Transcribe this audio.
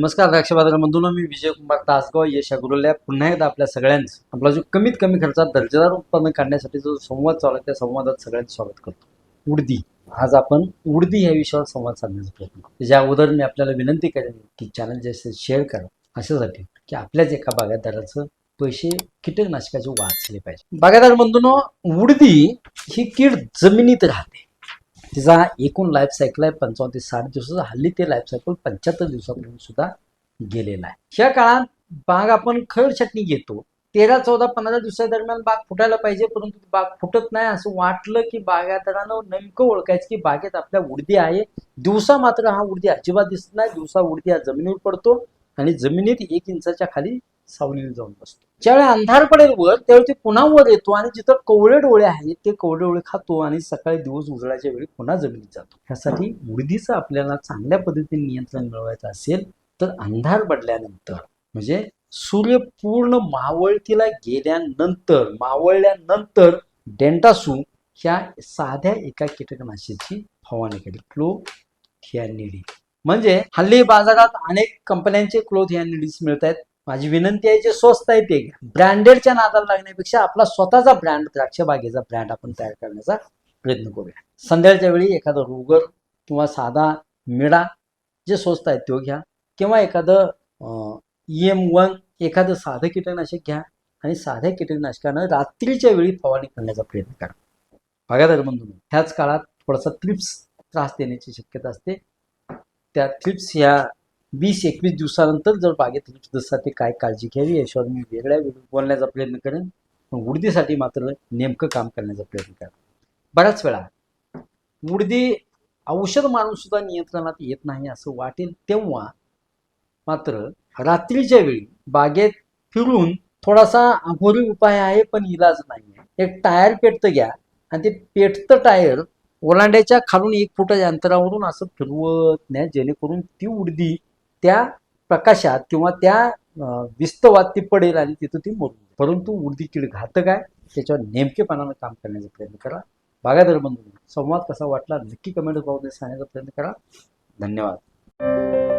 नमस्कार द्राक्ष बाजारामधून मी विजय कुमार तासगाव यशा गुरुल्या पुन्हा एकदा आपल्या सगळ्यांच आपला जो कमीत कमी खर्चात दर्जेदार उत्पन्न काढण्यासाठी जो संवाद चालू आहे त्या संवादात सगळ्यांचं स्वागत करतो. उडदी. आज आपण उडदी या विषयावर संवाद साधण्याचा प्रयत्न करतो ज्या अगोदर मी आपल्याला विनंती करेन की चॅनल जे शेअर करा. अशासाठी की आपल्याच एका बागायतदाराचं पैसे कीटकनाशकाचे वाचले पाहिजे. बागायतदार बंधून उडदी ही कीड जमिनीत राहते. तिचा एकूण लाईफ सायकल आहे पंचावन्न ते साठ दिवसाचा. हल्ली ते लाईफ सायकल पंच्याहत्तर दिवसापर्यंत सुद्धा गेलेला आहे. ह्या काळात बाग आपण खड छटणी घेतो. तेरा चौदा पंधरा दिवसादरम्यान बाग फुटायला पाहिजे परंतु बाग फुटत नाही असं वाटलं की बागायतदारानं नेमकं ओळखायचं की बागेत आपल्या उडदी आहे. दिवसा मात्र हा उडदी अजिबात दिसत नाही. दिवसा उडदी हा जमिनीवर पडतो आणि जमिनीत एक इंचाच्या खाली सावलीला जाऊन बसतो. ज्यावेळी अंधार पडेल वर त्यावेळी ते पुन्हा वर येतो आणि जिथं कवळे डोळे आहेत ते कवळे डोळे खातो आणि सकाळी दिवस उजळाच्या वेळी पुन्हा जमिनीत जातो. ह्यासाठी उडदीचं आपल्याला चांगल्या पद्धतीने नियंत्रण मिळवायचं असेल तर अंधार पडल्यानंतर म्हणजे सूर्य पूर्ण मावळतीला गेल्यानंतर मावळल्यानंतर डेंटासू ह्या साध्या एका कीटकनाशकाची फवारणी केली क्लो थियानिडी म्हणजे हल्ली बाजारात अनेक कंपन्यांचे क्लोथियानिडीज मिळत आहेत माझी विनंती आहे जे स्वस्त आहे ते घ्या. ब्रँडेडच्या नादाला लागण्यापेक्षा आपला स्वतःचा ब्रँड द्राक्ष बागेचा ब्रँड आपण तयार करण्याचा प्रयत्न करूया. संध्याकाळच्या वेळी एखादं रुगर किंवा साधा मिडा जे स्वस्त आहे तो घ्या. किंवा एखादं ई एम वन एखादं साधं कीटकनाशक घ्या आणि साध्या कीटकनाशकानं रात्रीच्या वेळी फवारणी करण्याचा प्रयत्न करा. बागायदार बंधू ह्याच काळात थोडासा थ्रिप्स त्रास देण्याची शक्यता असते. त्या थ्रिप्स ह्या वीस एकवीस दिवसानंतर जर बागेत जसा ते काय काळजी घ्यावी याच्यावर मी वेगळ्या बोलण्याचा प्रयत्न करेन. पण उडदीसाठी मात्र नेमकं काम करण्याचा प्रयत्न करा बऱ्याच वेळा उडदी औषध मारून सुद्धा नियंत्रणात येत नाही असं वाटेल तेव्हा मात्र रात्रीच्या वेळी बागेत फिरून थोडासा अघोरी उपाय आहे पण इलाज नाही आहे एक टायर पेटतं घ्या आणि ते पेटतं टायर ओलांड्याच्या खालून एक फुटाच्या अंतरावरून असं फिरवत नाही जेणेकरून ती उडदी त्या प्रकाशात किंवा त्या विस्तवात ती पडेल आणि तिथं ती मोडून परंतु उडदी कीड घातक आहे त्याच्यावर नेमकेपणानं काम करण्याचा प्रयत्न करा. बागायदार बंधू संवाद कसा वाटला नक्की कमेंट बॉक्समध्ये सांगण्याचा प्रयत्न करा. धन्यवाद.